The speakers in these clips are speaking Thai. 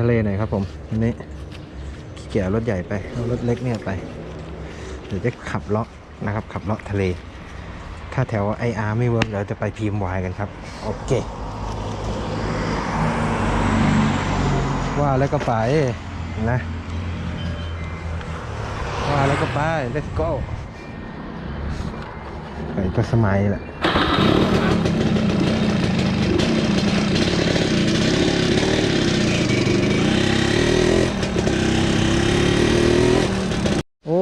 ทะเลหน่อยครับผมวันนี้ขี้เกียจรถใหญ่ไปเอารถเล็กเนี่ยไปเดี๋ยวจะขับเลาะนะครับ ขับเลาะทะเล ถ้าแถวไออาร์ไม่เวิร์กเดี๋ยวจะไปพีมวายกันครับ โอเค ว่าแล้วก็ไปนะ ว่าแล้วก็ไป let's go ไปก็สมัยแหละ โอ้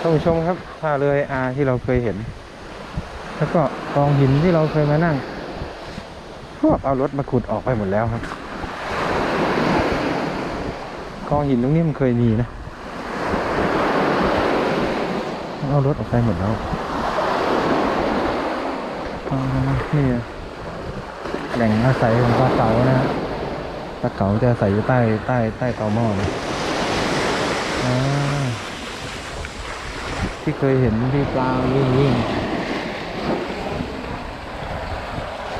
ท่านผู้ชมครับท่าเรืออาที่เราเคยเห็น แล้วก็กองหินที่เราเคยมานั่งพวกเอารถมาขุดออกไปหมดแล้วครับกองหินตรงนี้มันเคยมีนะเอารถออกไปหมดแล้วอ๋อนี่แหล่งอาศัยของปลาเก๋านะฮะปลาเก๋าจะอาศัยอยู่ใต้ใต้ใต้ตอหม้อนะอ ที่เคยเห็นที่ปลาวิ่งวิ่ง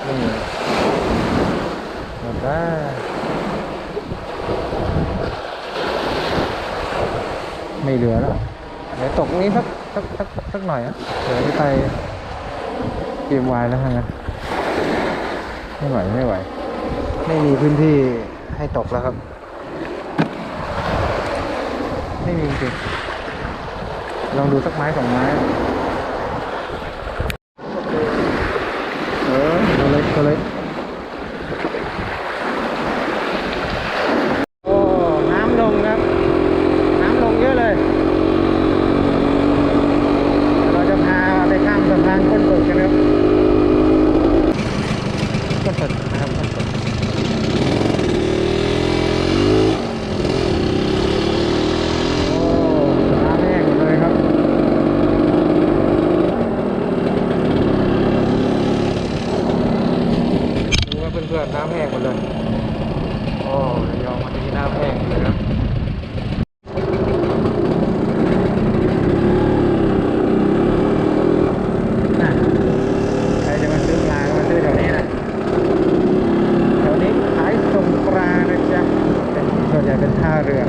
นี่หมดแล้วไม่เหลือแล้วเดี๋ยวตกนี้สักสักสักสักหน่อยอะเดี๋ยวไปเกมวายแล้วทั้งนั้นไม่ไหวไม่ไหว ไม่มีพื้นที่ให้ตกแล้วครับ ไม่มีจริง ลองดูสักไม้สองไม้ เออตัวเล็กตัวเล็กโอ้ น้ำลงครับ น้ำลงเยอะเลย เราจะพาไปข้ามสะพานก้นตึกกันครับก้นตึกนะครับก้นตึกโอ้น้ำแห้งหมดเลยครับ ดูว่าเพื่อนๆน้ำแห้งหมดเลย โอ้ยอมมาทีน้ำแห้งเลยครับ น่ะใครจะมาซื้อปลาก็มาซื้อแถวนี้นะแถวนี้ขายส่งปลานะจ๊ะเป็นส่วนใหญ่เป็นท่าเรือ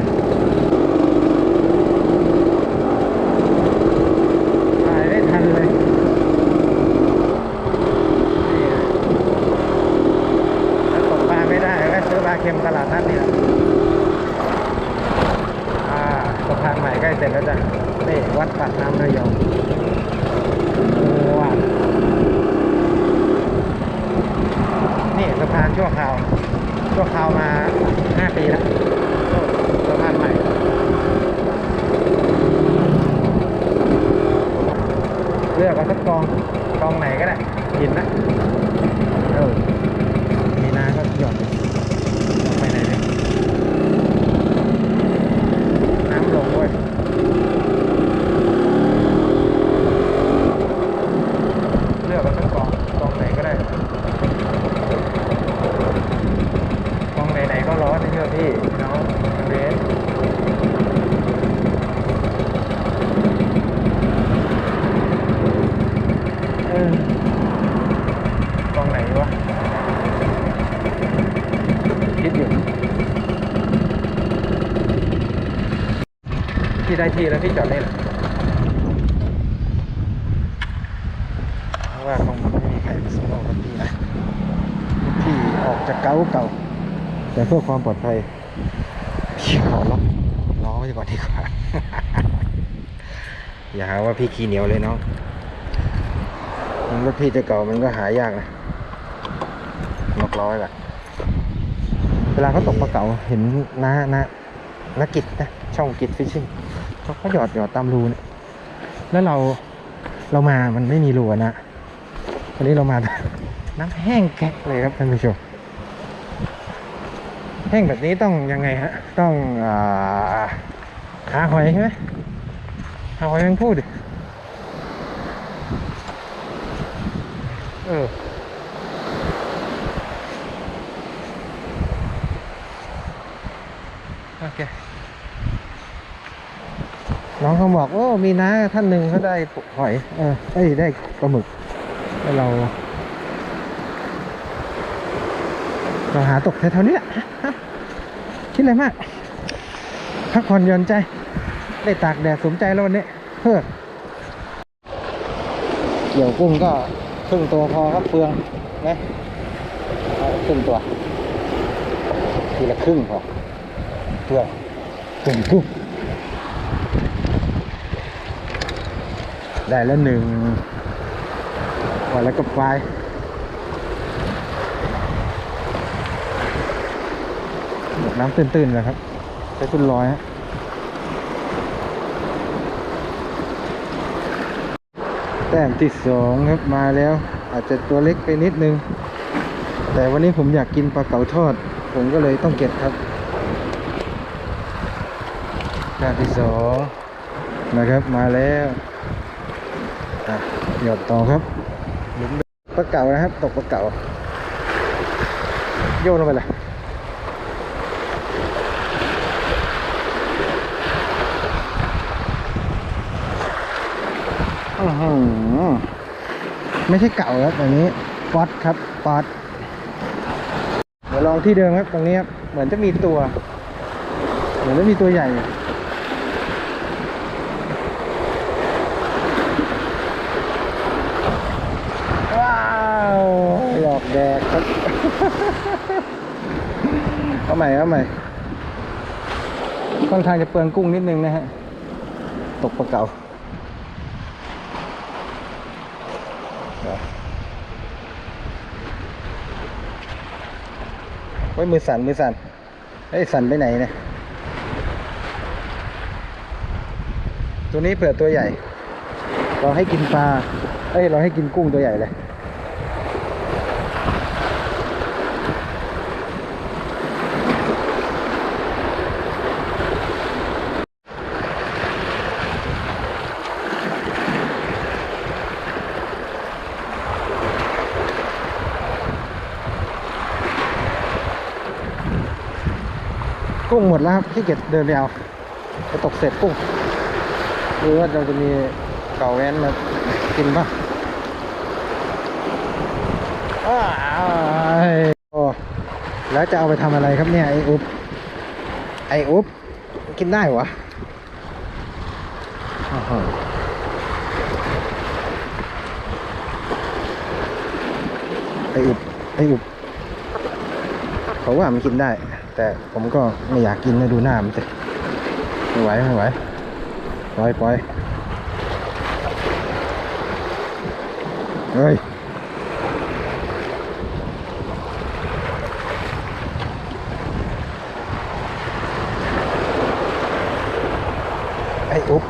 ขายได้ทันเลยนี่นะถ้าตกปลาไม่ได้ก็ซื้อปลาเค็มตลาดนัดนี่แหละอ่าสะพานใหม่ใกล้ เสร็จแล้วจ้ะนี่วัดปากน้ำระยองว้าวนี่สะพานชั่วคราว ชั่วคราวมา 5 ปีแล้วสะพานใหม่เลือกเอาสักกองกองไหนก็ได้หินนะ เออ มีนาก็หย่อนไปไหนเนี่ยน้ำลงด้วย เลือกเอาสักกองกองไหนก็ได้กองไหนๆก็ร้อนนะเชื่อพี่น้องเรสเออกองไหนวะคิดอยู่พี่ ได้ที่แล้วพี่จอดนี่แหละเพราะว่าคงไม่มีใครมาส่งออกรถพี่นะรถพี่ออกจากเก่าเก่า แต่เพื่อความปลอดภัยพี่ขอล็อกล้อไว้ก่อนดีกว่า อย่าหาว่าพี่ขี้เหนียวเลยเนาะรถพี่จะเก่ามันก็หายากนะล็อกล้อไว้ก่อนเวลาเขาตกปลาเก๋าเห็นน้าน้านักกิจนะช่องกิจฟิชชิ่ง เขาก็หยอดหยอดตามรูเนี่ยแล้วเราเรามามันไม่มีรูอะนะวันนี้เรามาน้ำแห้งแกะเลยครับท่านผู้ชมแห้งแบบนี้ต้องยังไงฮะต้องอาหาหอยใช่ไหมหาหอยแมงพูดดิเออโอเค น้องเขาบอกโอ้มีน้าท่านหนึ่งเขาได้หอย เออเอ้ได้ปลาหมึกแล้วเราเราหาตกแถวๆนี้แหละคิดอะไรมากพักผ่อนหย่อนใจ ได้ตากแดดสมใจแล้ววันนี้เฮ้อเกี่ยวกุ้งก็ครึ่งตัวพอครับเปลืองนะครึ่งตัวทีละครึ่งพอเปลืองเปลืองกุ้ง ได้แล้วหนึ่งวันแล้วก็ไฟหมดน้ำตื้นๆเลยครับใช้ตุ้นลอยฮะแต้มที่สองครับมาแล้ว อาจจะตัวเล็กไปนิดนึง แต่วันนี้ผมอยากกินปลาเก๋าทอด ผมก็เลยต้องเก็บครับแต้มที่สองนะครับมาแล้ว หยอดต่อครับหลุมปลาเก๋านะครับ ตกปลาเก๋าโยนลงไปเลยอื้อหือไม่ใช่เก่าครับอันนี้ป๊อตครับป๊อตเดี๋ยวลองที่เดิมครับตรงนี้ครับเหมือนจะมีตัว เหมือนจะมีตัวใหญ่อยู่ ว้าวหลอก แดกครับเอาใหม่เอาใหม่ค่อนข้างจะเปลืองกุ้งนิดนึงนะฮะ ตกปลาเก๋าไว้มือสั่นมือสั่นไอ้สั่นไปไหนเนี่ยตัวนี้เผื่อตัวใหญ่ เราให้กินปลาเอ้ย เราให้กินกุ้งตัวใหญ่เลย กุ้งหมดแล้วครับที่เก็บเดินไปเอาไปตกเสร็จกุ้งดูว่าเราจะมีเก่าแว้นมากินป่ะอ้ายโอ้แล้วจะเอาไปทำอะไรครับเนี่ยไออุบไออุบกินได้วะโอ้โหไออุบไออุบเขาว่ามันกินได้ แต่ผมก็ไม่อยากกินนะดูหน้ามันสิไม่ไหวไม่ไหวปล่อยปล่อยเฮ้ยไอ้อุ๊บ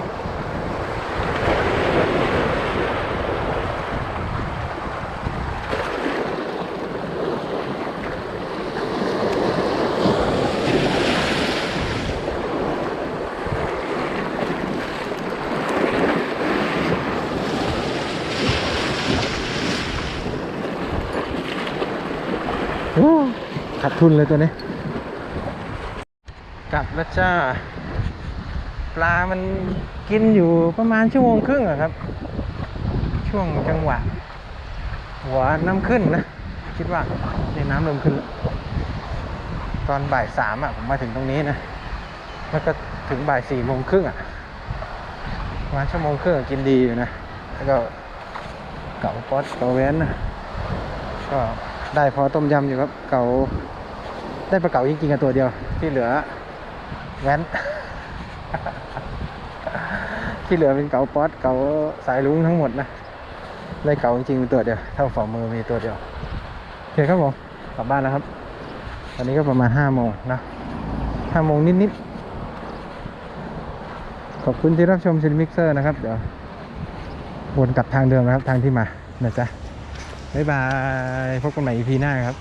โอ้ ขาดทุนเลยตัวนี้ กลับแล้วจ้า ปลามันกินอยู่ประมาณชั่วโมงครึ่งอะครับ ช่วงจังหวะ หัวน้ำขึ้นนะ คิดว่าในน้ำเริ่มขึ้นแล้วตอนบ่ายสามอะผมมาถึงตรงนี้นะ แล้วก็ถึงบ่ายสี่โมงครึ่งอะประมาณชั่วโมงครึ่งกินดีอยู่นะ แล้วก็เก๋าป๊อตเก๋าแว้นนะก็ได้พอต้มยำอยู่ครับ เก๋า ได้ปลาเก๋าจริงๆกับตัวเดียว ที่เหลือแว้นที่เหลือเป็นเก๋าป๊อตเก๋าสายลุงทั้งหมดนะได้เก๋าจริงๆเป็นตัวเดียวเท่าฝ่ามือมีตัวเดียวโอเคครับผมกลับบ้านแล้วครับ ตอนนี้ก็ประมาณห้าโมงนะห้าโมงนิดๆขอบคุณที่รับชมซินมิกเซอร์นะครับ เดี๋ยววนกลับทางเดิมนะครับทางที่มานะจ๊ะบ๊ายบาย พบกันใหม่ EP หน้าครับ